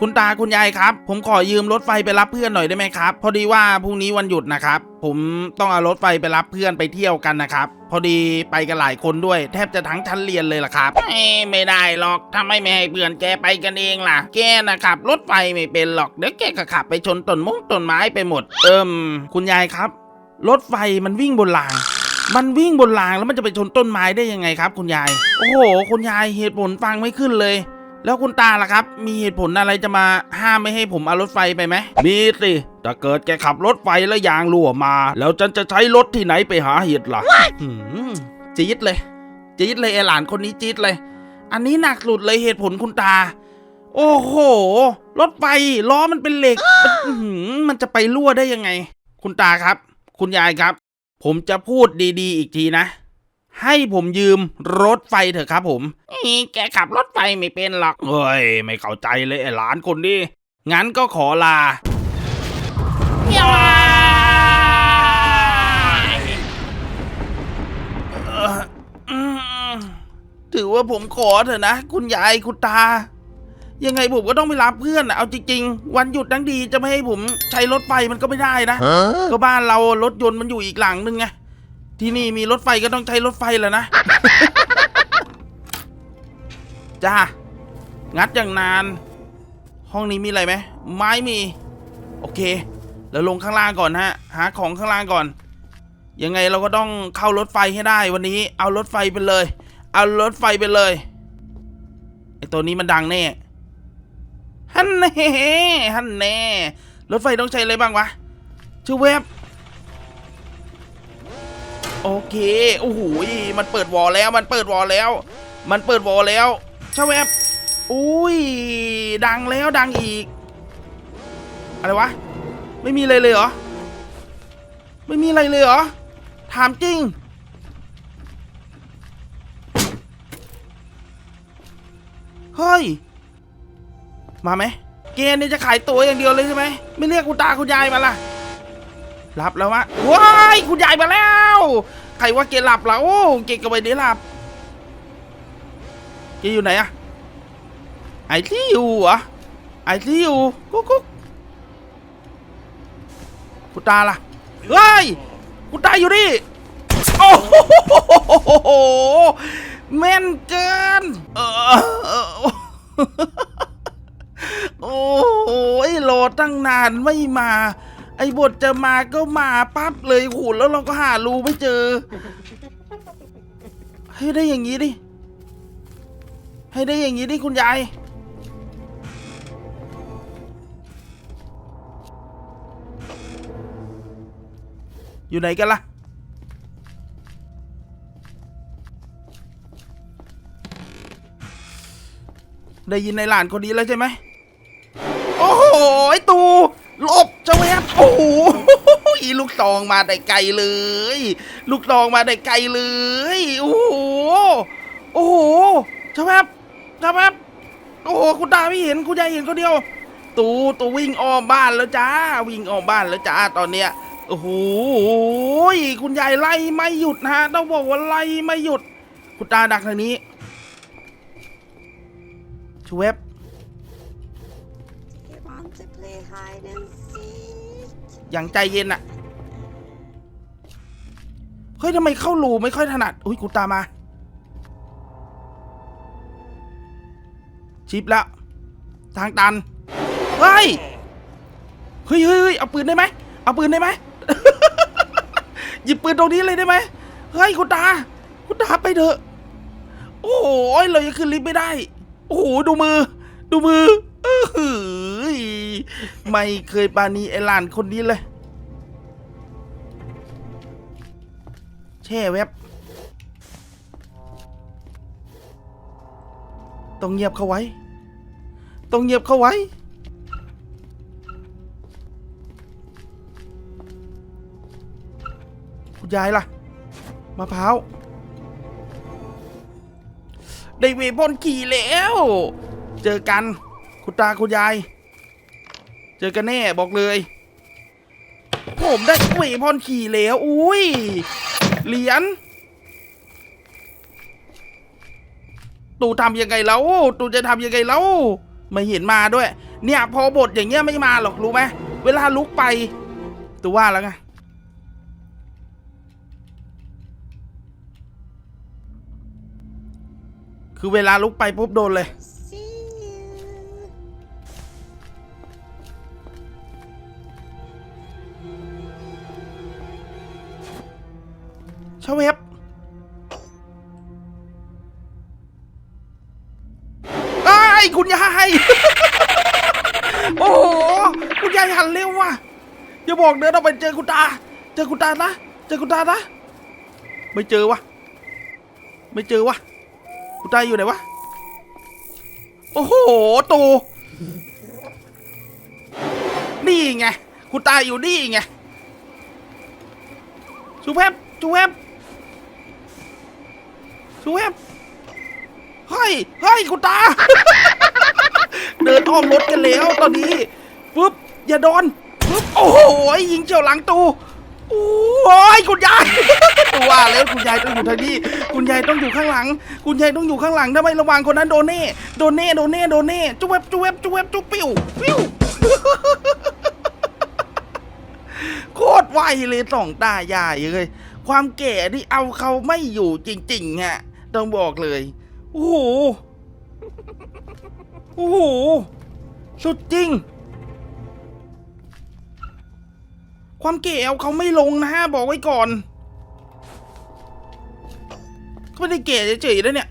คุณตาคุณยายครับ ผมขอยืมรถไฟไปรับเพื่อนหน่อยได้ไหมครับ พอดีว่าพรุ่งนี้วันหยุดนะครับ ผมต้องเอารถไฟไปรับเพื่อนไปเที่ยวกันนะครับ พอดีไปกันหลายคนด้วย แทบจะทั้งชั้นเรียนเลยล่ะครับไม่ได้หรอกถ้าไมไม่ให้เพื่อนแกไปกันเองล่ะ แกนะครับรถไฟไม่เป็นหรอกเดี๋ยวแกก็ขับไปชนต้นมงต้นไม้ไปหมด เอิมคุณยายครับ รถไฟมันวิ่งบนรางมันวิ่งบนรางแล้วมันจะไปชนต้นไม้ได้ยังไงครับ คุณยาย โอ้โห คุณยายเหตุผลฟังไม่ขึ้นเลย แล้วคุณตาล่ะครับ มีเหตุผลอะไรจะมาห้ามไม่ให้ผมเอารถไฟไปไหมมีสิถ้าเกิดแกขับรถไฟแล้วยางรั่วมา แล้วฉันจะใช้รถที่ไหนไปหาเห็ดล่ะจี๊ดเลยจี๊ดเลยไอหลานคนนี้จี๊ดเลย อันนี้หนักสุดเลยเหตุผลคุณตา โอ้โห รถไฟล้อมันเป็นเหล็กมันอื้อหือมันจะไปรั่วได้ยังไง คุณตาครับ คุณยายครับ ผมจะพูดดี ๆ อีกทีนะ ให้ผมยืมรถไฟเถอะครับผมอีแกขับรถไฟไม่เป็นหรอกเฮ้ย ไม่เข้าใจเลยไอ้หลานคนนี้ งั้นก็ขอลาเอ่ออืมถือว่าผมขอเถอะนะ คุณยายคุณตา ยังไงผมก็ต้องไปรับเพื่อนนะเอาจริงๆ วันหยุดทั้งดีจะไม่ให้ผมใช้รถไฟมันก็ไม่ได้นะ Huh? ก็บ้านเรารถยนต์มันอยู่อีกหลังนึงไง ที่นี่มีรถไฟก็ต้องใช้รถไฟแหล้วนะ จ้า งัดอย่างนาน ห้องนี้มีอะไรไหม ไม้มี โอเค แล้วลงข้างล่างก่อนฮะ หาของข้างล่างก่อน ยังไงเราก็ต้องเข้ารถไฟให้ได้วันนี้ เอารถไฟไปเลย เอารถไฟไปเลย ไอตัวนี้มันดังแน่ ฮันแน่ ฮันแน่ รถไฟต้องใช้อะไรบ้างวะชื่อเว็บ โอเคโอ้โหมันเปิดวอลแล้วมันเปิดวอลแล้ว มันเปิดวอลแล้วชาเว็บอุ้ยดังแล้วดังอีก อะไรวะ ไม่มีอะไรเลยเหรอ ไม่มีอะไรเลยเหรอ ถามจริง เฮ้ย มาไหม เกณฑ์นี่จะขายตัวอย่างเดียวเลยใช่ไหม ไม่เรียกคุณตาคุณยายมาล่ะ รับแล้ววะว้ายคุณยายมาแล้ว ใครว่าเกหลับล้วโอ้เกก็ไปได้หลับ เกอยู่ไหนอะไอที่อยู่เหรอไอที่อยู่กุ๊กกุ๊กคุตาล่ะเฮ้ยคุตาอยู่นี่โอ้โหแม่นเกินเออโอ้ยรอตั้งนานไม่มา ไอ้บทจะมาก็มาปั๊บเลยโหแล้วเราก็หารูไม่เจอ ให้ได้อย่างนี้ดิ ให้ได้อย่างนี้ดิคุณยาย อยู่ไหนกันล่ะ ได้ยินในหลานคนนี้แล้วใช่ไหม โอ้โห ไอ้ตูหลบ โอ้โหอีลูกตองมาแต่ไกลเลย ลูกตองมาแต่ไกลเลย โอ้โห โอ้โหเจ้าแบเจ้าแบโอ้โห คุณตาไม่เห็น คุณยายเห็นคนเดียว ตูตูวิ่งอ้อมบ้านแล้วจ้า วิ่งอ้อมบ้านแล้วจ้า ตอนเนี้ย โอ้โห คุณยายไล่ไม่หยุดนะฮะ ต้องบอกว่าไล่ไม่หยุด คุณตาดักทางนี้ชเวบ You want to play hide? อย่างใจเย็นอะเฮ้ยทำไมเข้ารูไม่ค่อยถนัดอุ้ยกูตามมา ชิปแล้วทางตันเฮ้ยเฮ้ย เฮ้ยเฮ้ยเอาปืนได้ไหม เอาปืนได้ไหม หยิบปืนตรงนี้เลยได้ไหม เฮ้ยคุณตา คุณตาไปเถอะ โอ้โหเรายังขึ้นลิฟต์ไม่ได้ โอ้โห ดูมือ ดูมือ เออหือไม่เคยปานีไอหลานคนนี้เลย แช่เว็บ ต้องเงียบเข้าไว้ ต้องเงียบเข้าไว้ คุณยายล่ะมะพร้าวได้เวบอนขี่แล้ว เจอกัน คุณตาคุณยาย เจอกันแน่บอกเลย ผมได้เวพอนขี่แล้ว อุ้ย เหรียญตูทำยังไงแล้วตูจะทำยังไงแล้วไม่เห็นมาด้วย เนี่ย พอบทอย่างเงี้ยไม่มาหรอกรู้ไหมเวลาลุกไปตัวว่าแล้วไงคือเวลาลุกไปปุ๊บโดนเลย ชาเว็บไอ้คุณยาย โอ้โห คุณยายหันเร็วว่ะ อย่าบอกเดินออกไปเจอคุณตา เจอคุณตานะ เจอคุณตานะ ไม่เจอวะ ไม่เจอวะ คุณตาอยู่ไหนวะ โอ้โหตูนี่ไง คุณตาอยู่นี่ไงชูแวบชูแวบ ชูแวบเฮ้ยเฮ้ยคุณตา เดินอ้อมรถกันแล้วตอนนี้ปุ๊บอย่าโดนปุ๊บโอ้โหยิงเฉียวหลังตูโอ้ยคุณยายตัวว่าแล้วคุณยายต้องอยู่ทางนี้ คุณยายต้องอยู่ข้างหลัง คุณยายต้องอยู่ข้างหลังถ้าไม่ระวังคนนั้นโดนแน่โดนแน่โดนแน่โดนแน่จุ๊บแวบจุ๊บแวบจุ๊บแวบจุ๊บปิ้วปิ้วโคตรไวเลยสองตายายเลยความแก่ที่เอาเขาไม่อยู่จริงๆฮะ ต้องบอกเลย โอ้โห โอ้โห สุดจริง ความเก๋เอาเขาไม่ลงนะฮะ บอกไว้ก่อน เขาไม่ได้เก๋เฉยๆนะเนี่ย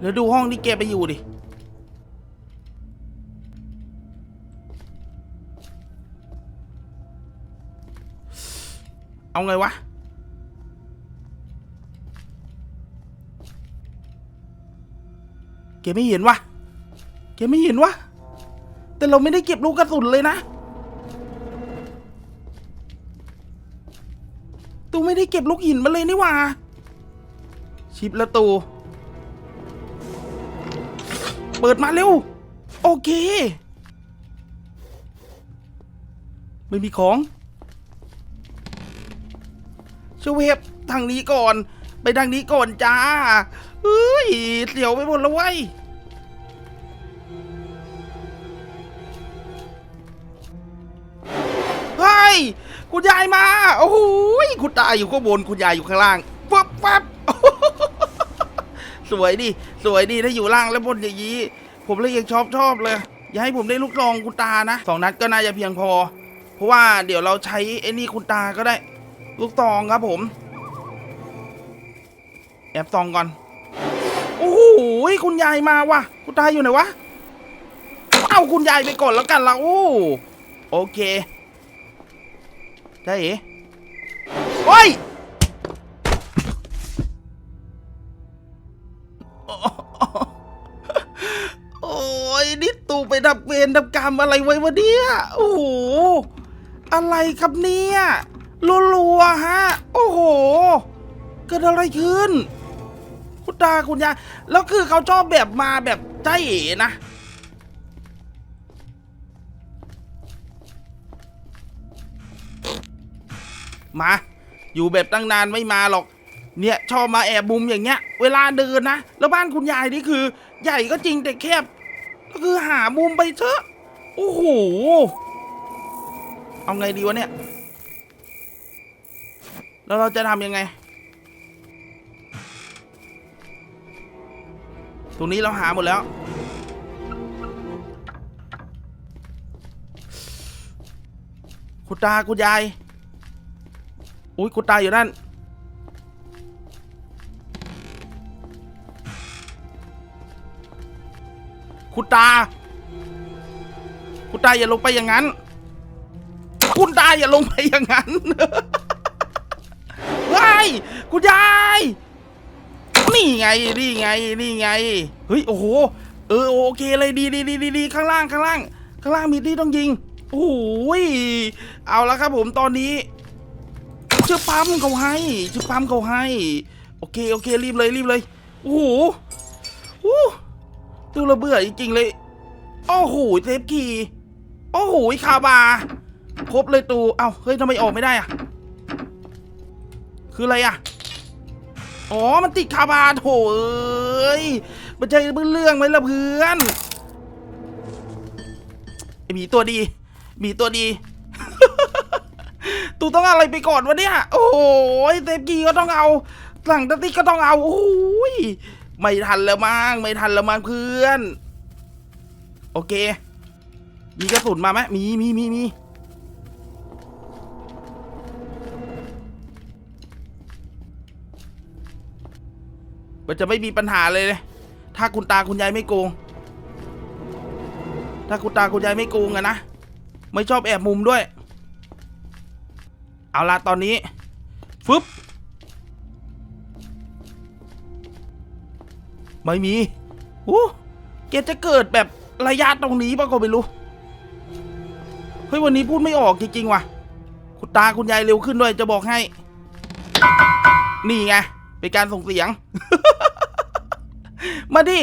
เดี๋ยวดูห้องที่แกไปอยู่ดิ เอาไงวะแกไม่เห็นวะแกไม่เห็นวะ แต่เราไม่ได้เก็บลูกกระสุนเลยนะ ตูไม่ได้เก็บลูกหินมาเลยนี่หว่า ชิปแล้วตู เปิดมาเร็ว โอเค ไม่มีของ เวฟทางนี้ก่อน ไปทางนี้ก่อนจ้าเฮ้ยเสียวไปหมดแล้วเว้ยเฮ้ยคุณยายมาโอ้โหคุณตาอยู่ข้างบนคุณยายอยู่ข้างล่างปั๊บปั๊บสวยดิสวยดิถ้าอยู่ล่างแล้วบนอย่างนี้ผมเลยยังชอบชอบเลย อย่าให้ผมได้ลูกรองคุณตานะสองนัดก็น่าจะเพียงพอ เพราะว่าเดี๋ยวเราใช้ไอ้นี่คุณตาก็ได้ ลูกตองครับผม แอบตองก่อน โอ้โหคุณยายมาว่ะคุณตายอยู่ไหนวะ เอาคุณยายไปก่อนแล้วกันละโอ้โอเคได้เอ๋โอ้ยโอ้ยนี่ตูไปดับเวรดับกรรมอะไรไว้วะเนี่ย โอ้โห อะไรครับเนี่ย รัวๆฮะ โอ้โห เกิดอะไรขึ้น คุณตาคุณยายแล้วคือเขาชอบแบบมาแบบใจเอ๋นะ มา อยู่แบบตั้งนานไม่มาหรอก เนี่ยชอบมาแอบมุมอย่างเงี้ย เวลาเดินนะ แล้วบ้านคุณยายนี่คือ ใหญ่ก็จริงแต่แคบ ก็คือหามุมไปเถอะ โอ้โห เอาไงดีวะเนี่ย แล้วเราจะทำยังไง ตรงนี้เราหาหมดแล้ว คุณตาคุณยาย อุ้ยคุณตาอยู่นั่น คุณตา คุณตาอย่าลงไปอย่างนั้น คุณตาอย่าลงไปอย่างนั้น คุณยาย นี่ไง นี่ไง นี่ไง เฮ้ย โอ้โห เออ โอเคเลย ดีดีดีดีดีข้างล่าง ข้างล่าง ข้างล่างมีที่ต้องยิง โอ้โหยเอาละครับผม ตอนนี้ชื่อปั๊มเขาให้ชื่อปั๊มเขาให้ โอเค โอเค รีบเลย รีบเลย โอ้โหโอ้ตู้ระเบื่อจริงๆเลย โอ้โหเทปคีย์โอ้โหคาบา ครบเลยตู เอ้า เฮ้ยทำไมออกไม่ได้อะ คืออะไรอะอ๋อ มันติดคาบาโถเอ้ยมันใช่เรื่องไหมล่ะเพื่อนไอหมีตัวดีหมีตัวดี ตูต้องอะไรไปก่อนวะเนี่ย โอ้โหเซฟกีก็ต้องเอา หลังตติกก็ต้องเอา โอ้ย ไม่ทันแล้วมั้ง ไม่ทันแล้วมั้งเพื่อน โอเค มีกระสุนมาไหมมีมีมีมี มันจะไม่มีปัญหาเลยเลยถ้าคุณตาคุณยายไม่โกง ถ้าคุณตาคุณยายไม่โกงอะนะ ไม่ชอบแอบมุมด้วย เอาละตอนนี้ ฟึบ ไม่มีโอ้เกจะเกิดแบบระยะตรงนี้ปะก็ไม่รู้ เฮ้ยวันนี้พูดไม่ออกจริงๆว่ะ คุณตาคุณยายเร็วขึ้นด้วยจะบอกให้ นี่ไง เป็นการส่งเสียง มาดิ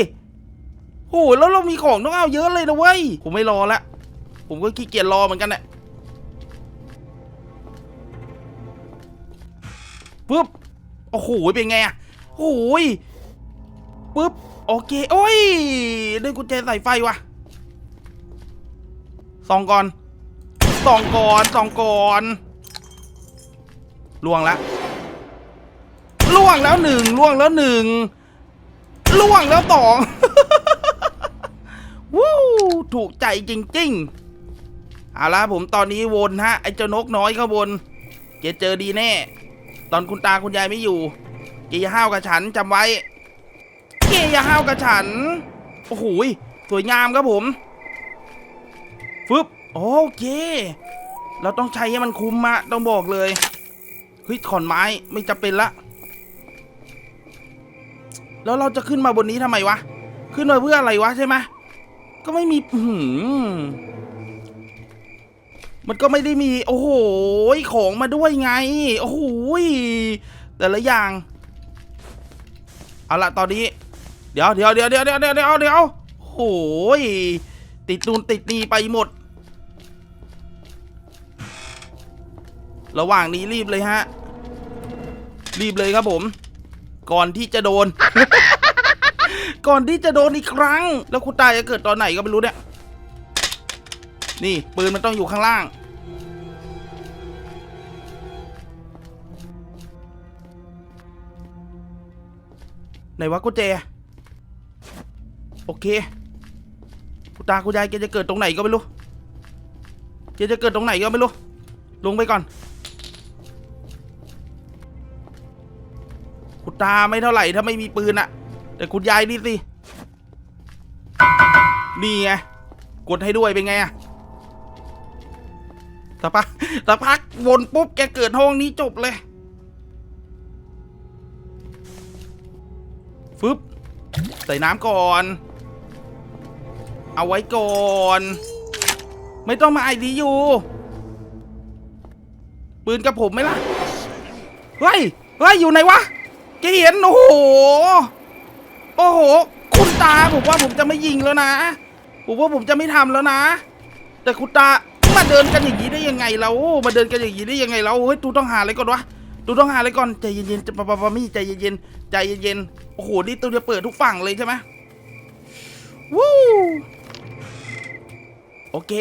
โอ้โหแล้วเรามีของต้องเอาเยอะเลยนะเว้ย ผมไม่รอละ ผมก็ขี้เกียจรอเหมือนกันแหละปุ๊บ โอ้โห เป็นไงอะโอ้โหปุ๊บ โอเค โอ้ย ได้กุญแจใส่ไฟว่ะสองก่อนสองก่อนสองก่อนล่วงล้ว ล่วงแล้วหนึ่งล่วงแล้วหนึ่งล่วงแล้วสองวู้ถูกใจจริงๆเอาละผมตอนนี้วนฮะไอ้เจ้านกน้อยข้างบน เกเจอดีแน่ ตอนคุณตาคุณยายไม่อยู่ เกย่าห้าวกับฉันจำไว้ เกย่าห้าวกับฉัน โอ้โหสวยงามครับผมฟึบโอเค เราต้องใช้ให้มันคุ้มอะต้องบอกเลยเฮ้ยขอนไม้ไม่จะเป็นละ แล้วเราจะขึ้นมาบนนี้ทำไมวะ ขึ้นมาเพื่ออะไรวะใช่ไหมก็ไม่มีหือมันก็ไม่ได้มี โอ้โหของมาด้วยไง โอ้โหแต่ละอย่าง เอาละตอนนี้ เดี๋ยวเดี๋ยวเดี๋ยวเดี๋ยวเดี๋ยวเดี๋ยวเดี๋ยวเดี๋ยวโอ้โหติดนูนติดนีไปหมด ระหว่างนี้รีบเลยฮะ รีบเลยครับผม ก่อนที่จะโดน ก่อนที่จะโดนอีกครั้ง แล้วคุณตายจะเกิดตอนไหนก็ไม่รู้เนี่ย นี่ปืนมันต้องอยู่ข้างล่าง ไหนวะกุญแจ โอเคคุณตาคุณยายแกจะเกิดตรงไหนก็ไม่รู้แกจะเกิดตรงไหนก็ไม่รู้ ลงไปก่อน ตาไม่เท่าไหร่ถ้าไม่มีปืนอะแต่คุณยายนี่สิ นี่ไง กดให้ด้วยเป็นไงอะสักพักสักพักวนปุ๊บแกเกิดห้องนี้จบเลย ฟึบ ใส่น้ำก่อน เอาไว้ก่อน ไม่ต้องมาไอดีอยู่ ปืนกับผมไหมล่ะ เฮ้ย เฮ้ย อยู่ไหนวะ แกเห็นโอ้โห โอ้โห คุณตาผมว่าผมจะไม่ยิงแล้วนะ ผมว่าผมจะไม่ทำแล้วนะ แต่คุณตามาเดินกันอย่างนี้ได้ยังไงเรามาเดินกันอย่างนี้ได้ยังไงเราเฮ้ยตูต้องหาอะไรก่อนวะตูต้องหาอะไรก่อนใจเย็นๆจะปะปะปะมี่ใจเย็นๆใจเย็นๆโอ้โหนี่ตูจะเปิดทุกฝั่งเลยใช่ไหมวู้โอเค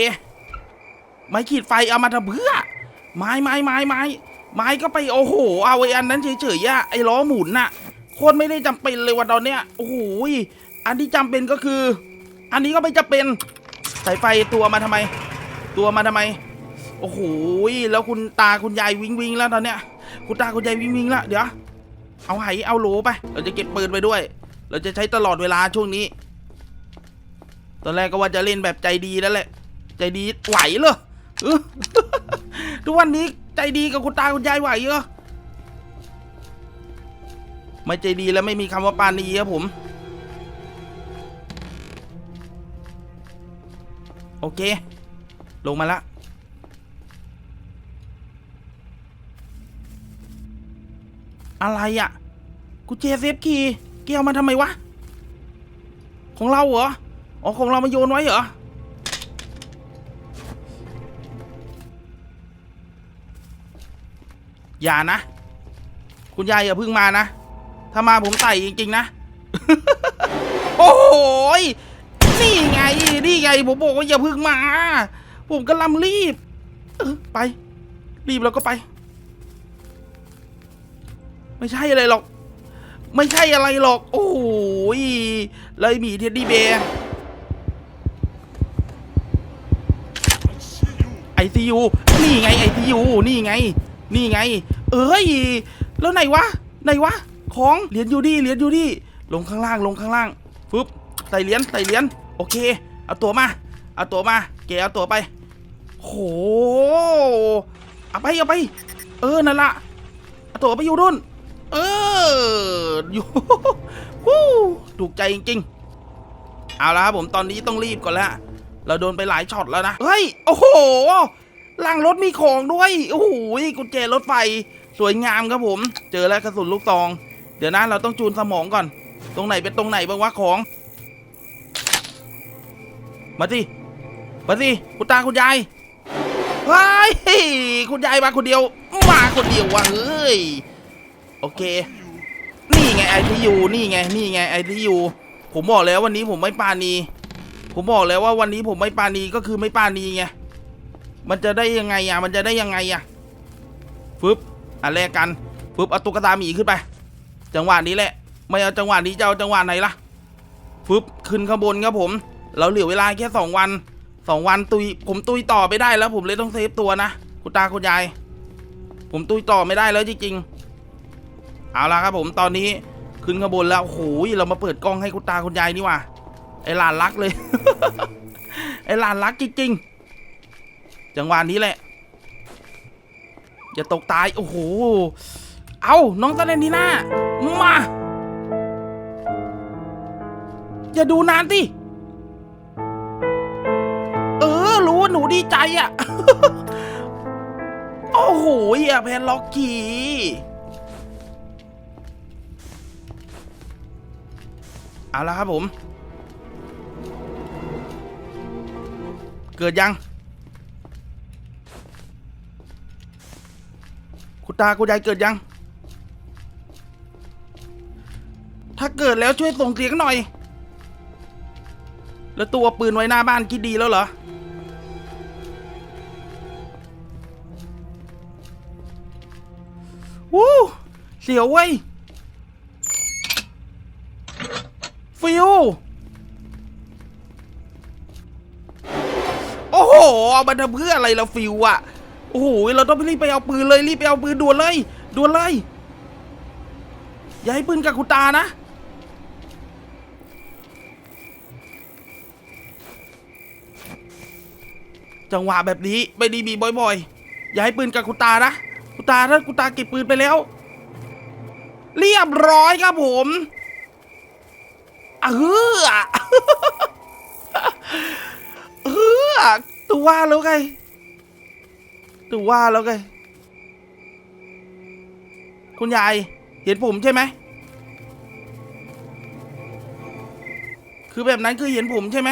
ไม้ขีดไฟเอามาทำเพื่อไม้ไม้ไม้ไม้ ไม้ก็ไปโอ้โห เอาไอ้อันนั้นเฉยๆอะไอ้ล้อหมุนน่ะ โคตรไม่ได้จำเป็นเลยวันตอนเนี้ยโอ้โหอันที่จำเป็นก็คือ อันนี้ก็ไม่จำเป็นสายไฟตัวมาทำไม ตัวมาทำไม โอ้โหแล้วคุณตาคุณยายวิงวิงแล้วตอนเนี้ย คุณตาคุณยายวิงวิงแล้วเดี๋ยวเอาไหเอาโหลไป เราจะเก็บปืนไปด้วย เราจะใช้ตลอดเวลาช่วงนี้ ตอนแรกก็ว่าจะเล่นแบบใจดีแล้วแหละ ใจดีไหวเหรอออทุกวันนี้ ใจดีกับคุณตาคุณยายไหวเหรอไม่ใจดีแล้วไม่มีคำว่าปานีครับผม โอเค ลงมาละอะไรอะ่ะกูเจเซฟคีเกี่ยวมาทำไมวะ ของเราเหรอ อ๋อ ของเรามาโยนไว้เหรอ อย่านะ คุณยายอย่าเพิ่งมานะ ถ้ามาผมใส่จริง ๆ นะ โอ้โหยนี่ไง นี่ไง ผมบอกว่าอย่าเพิ่งมา ผมกำลังรีบออไป รีบแล้วก็ไป ไม่ใช่อะไรหรอก ไม่ใช่อะไรหรอก โอ้โหยเลยหมีเท็ดดี้เบร์ไอซียูนี่ไงไอซียูนี่ไง นี่ไง เอ้ย แล้วไหนวะ ไหนวะ ของ เหรียญอยู่ดิเหรียญอยู่ดิลงข้างล่าง ลงข้างล่าง ฟึบ ใส่เหรียญ ใส่เหรียญ โอเค เอาตัวมา เอาตัวมา เกเอาตัวไป โห เอาไป เอาไป เออ นั่นละเอาตัวไปอยู่ดุนเออ อยู่ฮู้ถูกใจจริงๆ เอาละครับผมตอนนี้ต้องรีบก่อนแล้วเราโดนไปหลายช็อตแล้วนะ เฮ้ย โอ้โห หลังรถมีของด้วย โอ้โหกุญแจรถไฟ สวยงามครับผม เจอแล้วกระสุนลูกซอง เดี๋ยวนะเราต้องจูนสมองก่อน ตรงไหนเป็นตรงไหนบ้างวะของ มาสิมาสิคุณตาคุณยายเฮ้ยคุณยายมาคนเดียว มาคนเดียววะเฮ้ยโอเค นี่ไงไอทียูนี่ไงนี่ไงไอทียูผมบอกแล้ววันนี้ผมไม่ปาณีผมบอกแล้วว่าวันนี้ผมไม่ปาณีก็คือไม่ปาณีไงมันจะได้ยังไงอะ มันจะได้ยังไงอะฟึบ อันแรกกันฟึบเอาตุ๊กตาหมีขึ้นไป จังหวะนี้แหละ ไม่เอาจังหวะนี้จะเอาจังหวะไหนล่ะฟึบขึ้นข้างบนครับผม เราเหลือเวลาแค่สองวันสองวันตุยผมตุยต่อไม่ได้แล้ว ผมเลยต้องเซฟตัวนะคุณตาคุณยาย ผมตุยต่อไม่ได้แล้วจริงๆ เอาละครับผมตอนนี้ขึ้นข้างบนแล้วโอ้โหเรามาเปิดกล้องให้คุณตาคุณยายนี่ว่ะไอหลานรักเลย ไอหลานรักจริงๆ จังหวะนี้แหละ อย่าตกตาย โอ้โห เอาน้องตาเลนทีน่ามา อย่าดูนานสิเออ รู้ว่าหนูดีใจอะ โอ้โหอย่าแพนล็อกคีเอาละครับผม เกิดยัง คุณตาคุณยายเกิดยัง ถ้าเกิดแล้วช่วยส่งเสียงหน่อย แล้วตัวปืนไว้หน้าบ้านคิดดีแล้วเหรอ วู้เสียวเว้ย ฟิวโอ้โห เอามาทำเพื่ออะไรละฟิวอะ โอ้โหเราต้องไปรีบไปเอาปืนเลยรีบไปเอาปืนด่วนเลยด่วนเลยอย่าให้ปืนกับคุณตานะจังหวะแบบนี้ไม่ดีมีบ่อยๆ อย่าให้ปืนกับคุณตานะคุณตาถ้าคุณตาเก็บปืนไปแล้ว เรียบร้อยครับผมเออเออตัวว่าแล้วไง ตัวว่าแล้วไงคุณยาย เห็นผมใช่ไหม คือแบบนั้นคือเห็นผมใช่ไหม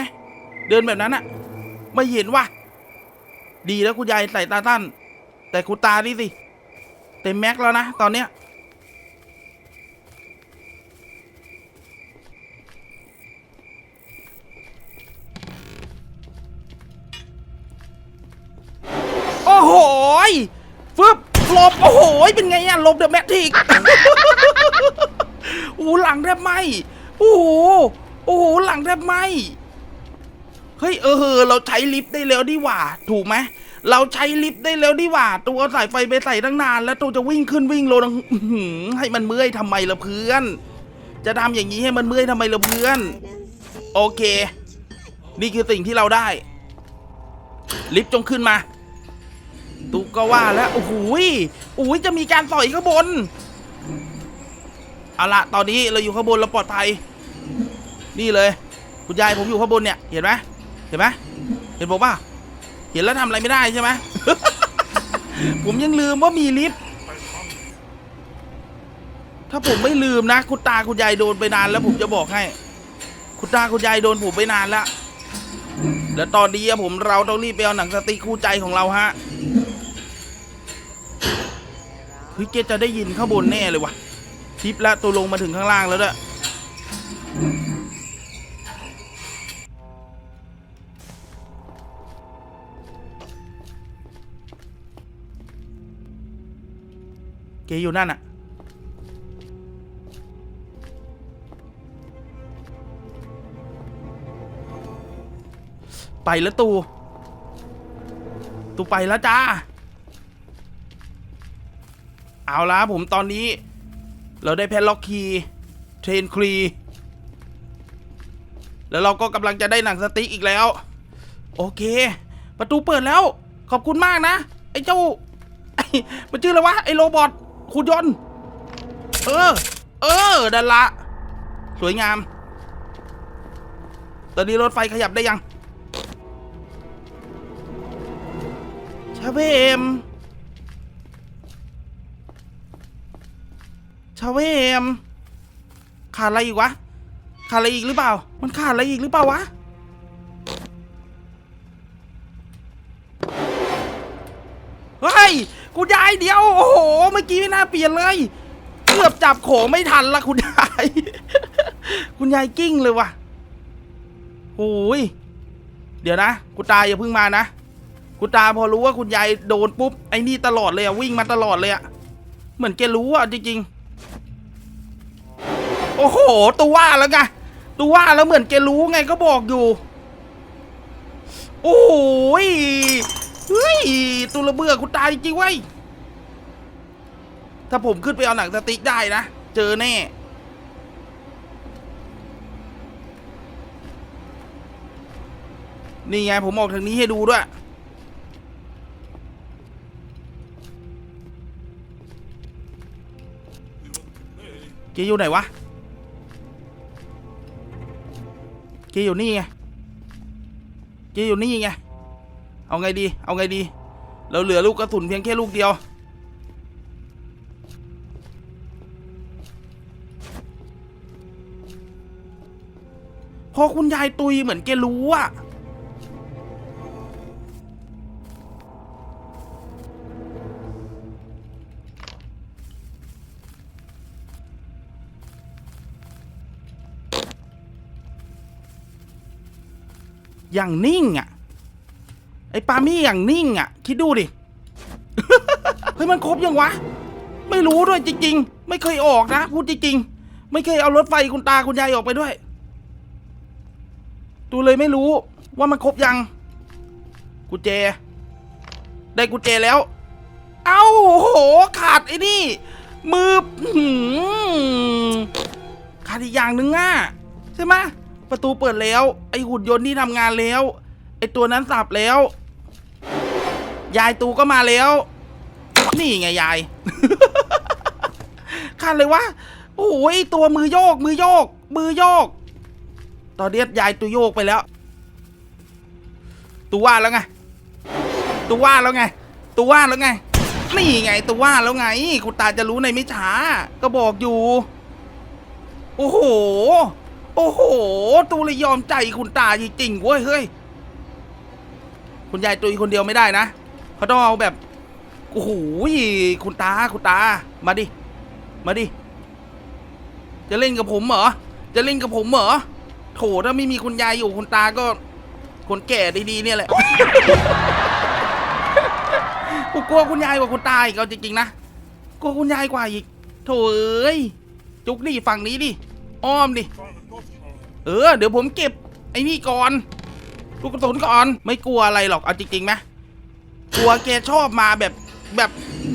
เดินแบบนั้นอะไม่เห็นว่ะ ดีแล้วคุณยายใส่ตาตั้น แต่คุณตานี่สิ เต็มแม็กแล้วนะ ตอนเนี้ย ฟึบหลบโอ้โหเป็นไงอะหลบเดอะแมทริกโอ้โหหลังแทบไหมโอ้โหโอ้โหหลังแทบไหมเฮ้ยเออเราใช้ลิฟต์ได้แล้วดีหว่า ถูกไหมเราใช้ลิฟต์ได้แล้วดีหว่า ตัวเอาสายไฟไปใส่ตั้งนาน แล้วตัวจะวิ่งขึ้นวิ่งลงให้มันเมื่อยทำไมล่ะเพื่อน จะทำอย่างนี้ให้มันเมื่อยทำไมล่ะเพื่อน โอเค นี่คือสิ่งที่เราได้ ลิฟต์จงขึ้นมา ตุก็ว่าแล้วโอ้โหยโอ้ยจะมีการต่อยข้างบนเอาละตอนนี้เราอยู่ข้างบนเราปลอดภัย นี่เลย คุณยายผมอยู่ข้างบนเนี่ยเห็นไหมเห็นไหมเห็นผมป่ะเห็นแล้วทำอะไรไม่ได้ใช่ไหมผมยังลืมว่ามีลิฟต์ถ้าผมไม่ลืมนะ คุณตาคุณยายโดนไปนานแล้วผมจะบอกให้ คุณตาคุณยายโดนผมไปนานแล้วแล้วตอนนี้อะผมเราต้องรีบไปเอาหนังสติ๊กคู่ใจของเราฮะ เฮ้ยเกจะได้ยินข้างบนแน่เลยวะทิปแล้วตัวลงมาถึงข้างล่างแล้วด้วยเกอยู่นั่นอะไปแล้วตูตูไปแล้วจ้า เอาละผมตอนนี้ เราได้แพนล็อกคีเทรนครีแล้วเราก็กำลังจะได้หนังสติ๊กอีกแล้ว โอเค ประตูเปิดแล้ว ขอบคุณมากนะ ไอ้เจ้าไอ้มันชื่ออะไรวะ ไอ้โรบอทคุณยนต์เออ เออดันละ สวยงาม ตอนนี้รถไฟขยับได้ยังชาเวม ชาเวมขาดอะไรอีกวะ ขาดอะไรอีกหรือเปล่า มันขาดอะไรอีกหรือเปล่าวะ เฮ้ยคุณยายเดียว โอ้โห เมื่อกี้ไม่น่าเปลี่ยนเลย เกือบจับโขไม่ทันละคุณยาย คุณยายกิ้งเลยวะโอ้ย เดี๋ยวนะคุณตาอย่าเพิ่งมานะคุณตาพอรู้ว่าคุณยายโดนปุ๊บ ไอ้นี่ตลอดเลยอะวิ่งมาตลอดเลยอะเหมือนแกรู้อะจริงๆ อ้โห ตัวว่าแล้วไง ตัวว่าแล้วเหมือนแกรู้ไงก็บอกอยู่ โอ้โหยเฮ้ยตัวระเบื่อคุณตายจริงๆเว้ย ถ้าผมขึ้นไปเอาหนังสติ๊กได้นะ เจอแน่ นี่ไงผมออกทางนี้ให้ดูด้วยเกอยู่ไหนวะ กอยู่นี่ไงเกอยู่นี่ไง เอาไงดี เอาไงดี เราเหลือลูกกระสุนเพียงแค่ลูกเดียว พอคุณยายตุยเหมือนแกรู้อะ อย่างนิ่งอะ ไอ้ปามี่อย่างนิ่งอะ คิดดูดิ เฮ้ยมันครบยังวะ ไม่รู้ด้วยจริง ๆ ไม่เคยออกนะพูดจริง ๆ ไม่เคยเอารถไฟคุณตาคุณยายออกไปด้วยตูเลยไม่รู้ว่ามันครบยังกุญแจ ได้กุญแจแล้ว เอ้าโห ขาดไอ้นี่ มือขาดอีกอย่างหนึ่งอะใช่ไหม ประตูเปิดแล้ว ไอหุ่นยนต์ที่ทำงานแล้ว ไอตัวนั้นสับแล้ว ยายตูก็มาแล้ว นี่ไงยายขาดเลยวะโอ้โหไอ้ตัวมือโยก มือโยก มือโยก ตอนนี้ยายตัวโยกไปแล้ว ตัวว่าแล้วไง ตัวว่าแล้วไง ตัวว่าแล้วไง นี่ไง ตัวว่าแล้วไง คุณตาจะรู้ในไม่ช้า ก็บอกอยู่ โอ้โห โอ้โห ตูเลยยอมใจคุณตาจริงๆเว้ยเฮ้ย คุณยายตุยคนเดียวไม่ได้นะเขาต้องเอาแบบ โอ้โหคุณตา คุณตา มาดิ มาดิ จะเล่นกับผมเหรอ จะเล่นกับผมเหรอ โถถ้าไม่มีคุณยายอยู่คุณตาก็ คนแก่ดีๆเนี่ยแหละกูกลัวคุณยายกว่าคุณตาอีกเอาจริงๆนะกลัวคุณยายกว่าอีก โถเอ้ย จุกดิฝั่งนี้ดิ อ้อมดิ เออ เดี๋ยวผมเก็บไอ้นี่ก่อน ลูกกระสุนก่อน ไม่กลัวอะไรหรอก เอาจริงๆไหมกลัวแกชอบมาแบบแบบ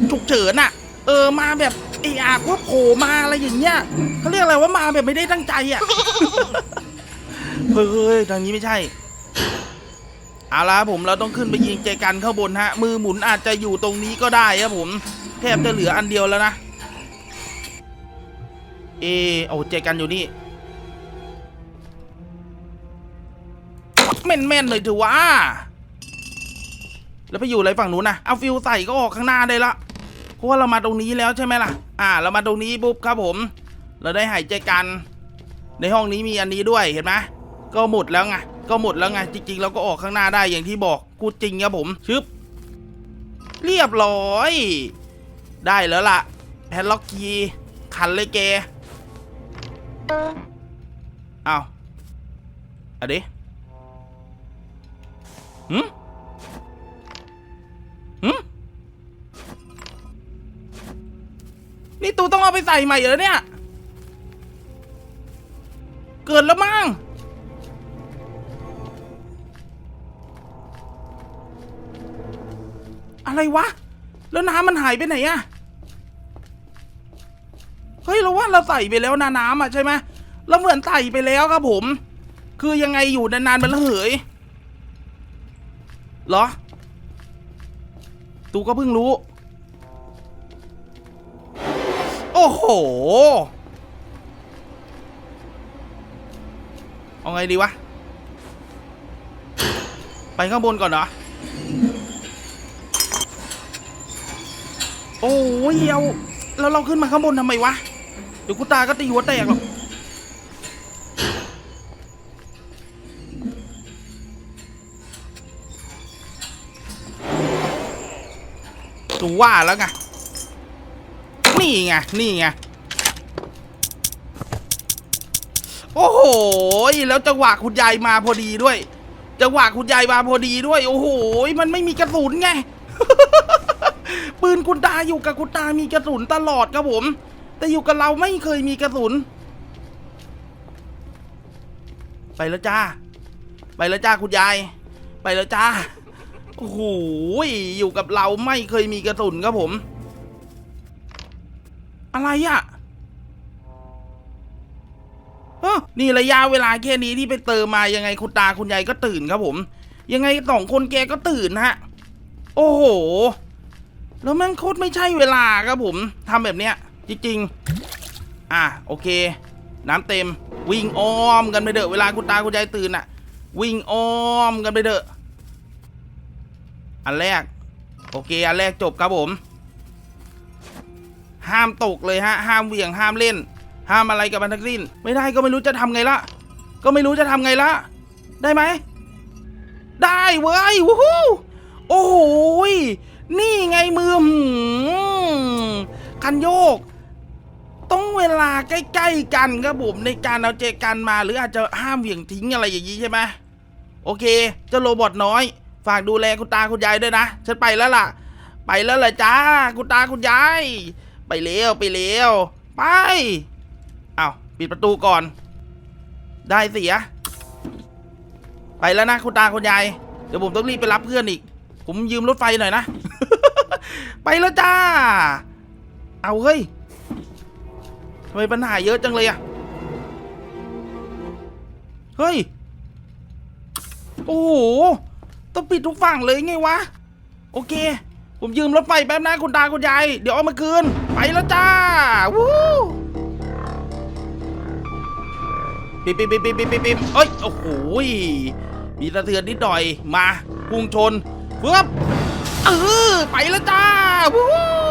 ฉุกเฉินอะเออ มาแบบไอ้อาว่าโผล่มาอะไรอย่างเงี้ยเขาเรียกอะไรว่ามาแบบไม่ได้ตั้งใจอะเฮ้ยทางนี้ไม่ใช่ เอาละผมเราต้องขึ้นไปยิงใจกันข้างบนฮะ มือหมุนอาจจะอยู่ตรงนี้ก็ได้ครับผม แทบจะเหลืออันเดียวแล้วนะ เอโอ้ใจกันอยู่นี่ แม่นๆหน่อยเถอะวะแล้วไปอยู่อะไรฝั่งนู้นนะเอาฟิวใส่ก็ออกข้างหน้าได้ละเพราะว่าเรามาตรงนี้แล้วใช่ไหมล่ะ อ่า เรามาตรงนี้ปุ๊บครับผม เราได้หายใจกัน ในห้องนี้มีอันนี้ด้วยเห็นไหมก็หมดแล้วไงก็หมดแล้วไงจริงๆเราก็ออกข้างหน้าได้อย่างที่บอกกูจริงครับผมชึบเรียบร้อย ได้แล้วล่ะแพนล็อกคีย์ขันเลยเกเอาเอันดิ หืมหืมนี่ตูต้องเอาไปใส่ใหม่เหรอเนี่ย เกินแล้วมั้งอะไรวะ แล้วน้ำมันหายไปไหนอะเฮ้ยเราว่าเราใส่ไปแล้วนะน้ำอะใช่ไหมเราเหมือนใส่ไปแล้วครับผม คือยังไงอยู่นานๆมันระเหย เหรอ ตูก็เพิ่งรู้ โอ้โห เอาไงดีวะ ไปข้างบนก่อนเหรอ โอ้ยเอาแล้วเราขึ้นมาข้างบนทำไมวะ เดี๋ยวกูตาก็ตีหัวแตกหรอก ตูว่าแล้วไง นี่ไง นี่ไง โอ้โห แล้วจังหวะคุณยายมาพอดีด้วย จังหวะคุณยายมาพอดีด้วย โอ้โห มันไม่มีกระสุนไง ปืนคุณตาอยู่กับคุณตามีกระสุนตลอดครับผม แต่อยู่กับเราไม่เคยมีกระสุน ไปแล้วจ้า ไปแล้วจ้าคุณยาย ไปแล้วจ้า โอ้โหอยู่กับเราไม่เคยมีกระสุนครับผม อะไรอะเออนี่ระยะเวลาแค่นี้ที่ไปเติมมายังไงคุณตาคุณยายก็ตื่นครับผม ยังไงสองคนแกก็ตื่นฮะ โอ้โห แล้วแมันโคตรไม่ใช่เวลาครับผมทำแบบเนี้ย จริงๆ อะโอเค น้ำเต็ม วิ่งอ้อมกันไปเถอะเวลาคุณตาคุณยายตื่นอะวิ่งอ้อมกันไปเถอะ อันแรก โอเค อันแรกจบครับผม ห้ามตกเลยฮะ ห้ามเหวี่ยงห้ามเล่น ห้ามอะไรกับมันทั้งสิ้น ไม่ได้ก็ไม่รู้จะทำไงละก็ไม่รู้จะทำไงละได้ไหม ได้เว้ยวู้ฮู้โอ้โหนี่ไงมือหืมคันโยก ต้องเวลาใกล้ๆกันครับผมในการเอาเจกันมาหรืออาจจะห้ามเหวี่ยงทิ้งอะไรอย่างนี้ใช่ไหมโอเคเจ้าโรบอทน้อย ฝากดูแลคุณตาคุณยายด้วยนะ ฉันไปแล้วล่ะ ไปแล้วล่ะจ้า คุณตาคุณยาย ไปเร็วไปเร็วไป เอาปิดประตูก่อน ได้เสีย ไปแล้วนะคุณตาคุณยาย เดี๋ยวผมต้องรีบไปรับเพื่อนอีก ผมยืมรถไฟหน่อยนะ ไปแล้วจ้า เอาเฮ้ยทำไมปัญหาเยอะจังเลยอะเฮ้ย โอ้โห ต้องปิดทุกฝั่งเลยไงวะ โอเค ผมยืมรถไฟแป๊บนะคุณตาคุณยาย เดี๋ยวเอามาคืน ไปแล้วจ้า วู้ปิ๊บปิ๊บปิ๊บปิ๊บปิ๊บปิ๊บเอ้ย โอ้โหมีสะเทือนนิดหน่อย มา พุ่งชนเฟือบเออไปแล้วจ้า วู้